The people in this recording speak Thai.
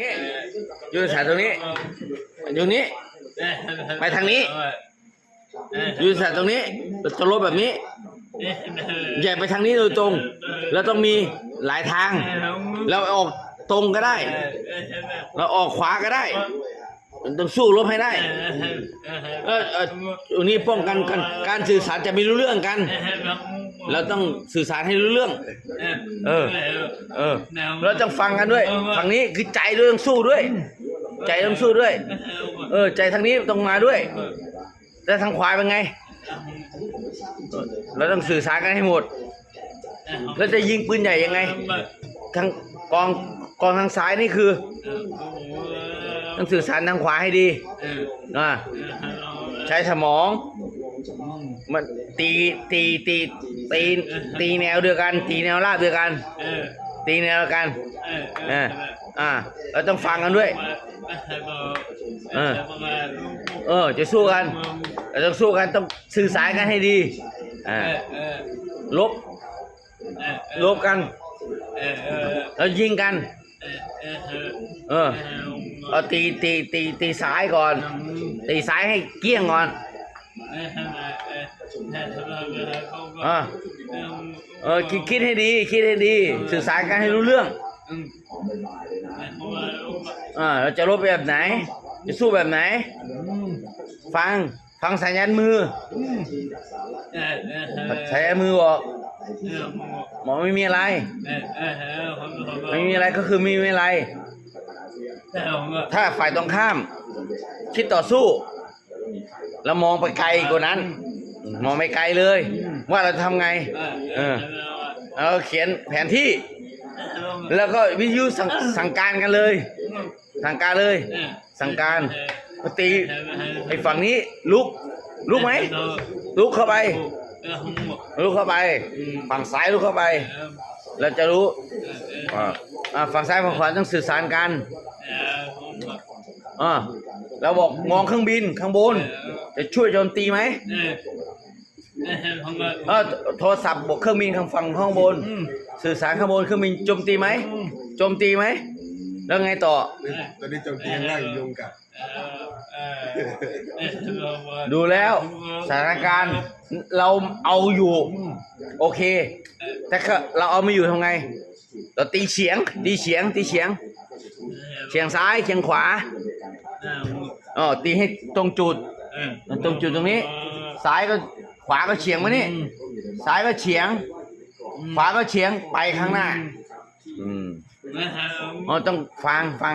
นี่ยุทธศาสตร์ตรงนี้ อยู่นี้ ไปทางนี้ยุทธศาสตร์ตรงนี้จะลบแบบนี้อย่ไปทางนี้โดยตรง แล้วต้องมีหลายทาง เราออกตรงก็ได้ เราออกขวาก็ได้มันต้องสู้รบให้ได้ เออเออตรงนี้ป้องกันกันการสื่อสารจะไม่รู้เรื่องกัน เราต้องสื่อสารให้รู้เรื่อง เออ เออ เราต้องฟังกันด้วย ฝั่งนี้คือใจด้วยต้องสู้ด้วย ใจต้องสู้ด้วย เออ ใจทางนี้ต้องมาด้วย แต่ทางขวาเป็นไง เราต้องสื่อสารกันให้หมด แล้วจะยิงปืนใหญ่ยังไง ทางกองกองทางซ้ายนี่คือ ต้องสื่อสารทางขวาให้ดีอ่าใช้สมอง มันตีตีตีตีตีแนวเดียวกัน ตีแนวราบเดียวกันตีแนวเดียวกันอ่าอ่าเราต้องฟังกันด้วยเออ จะสู้กันเราต้องสู้กันต้องสื่อสารกันให้ดีอ่าลบลบกันแล้วยิงกัน เออเอาตีตีตีตีซ้ายก่อน ตีซ้ายให้เกลี้ยงก่อน อ่าเออคิดคิดให้ดีคิดให้ดี สื่อสารกันให้รู้เรื่องอ่าเราจะลบแบบไหน จะสู้แบบไหน ฟังฟังสัญญาณมือสัญญาณมือบอกบอไม่มีอะไร ไม่มีอะไรก็คือไม่มีอะไร ถ้าฝ่ายตรงข้าม คิดต่อสู้ แล้วมองไปไกลกว่านั้น มองไปไกลเลย ว่าเราจะทำไง เออเราเขียนแผนที่ แล้วก็วิทยุสั่งสั่งการกันเลย สั่งการเลย สั่งการตีไอ้ฝั่งนี้ลุกลุกไหมลุกเข้าไปลุกเข้าไป ฝั่งซ้ายลุกเข้าไป เราจะรู้อ่าอ่าฝั่งซ้ายฝั่งขวาต้องสื่อสารกันอ่า เราบอกมองเครื่องบินข้างบน จะช่วยโจมตีไหมเออโทรศัพท์บอกเครื่องบินข้างฝั่งข้างบน สื่อสารข้างบนเครื่องบินโจมตีไหมโจมตีไหมแล้วไงต่อ ตอนนี้โจมตีข้างล่างยุงกัดดูแล้วสถานการณ์เราเอาอยู่ โอเค แต่ก็เราเอาไม่อยู่ทำไง เราตีเฉียง ตีเฉียง ตีเฉียง เฉียงซ้ายเฉียงขวา อ๋อตีให้ตรงจุดตรงจุดตรงนี้ ซ้ายก็ขวาก็เฉียงมานี่ ซ้ายก็เฉียง ขวาก็เฉียงไปข้างหน้า อืมอ๋อต้องฟังฟัง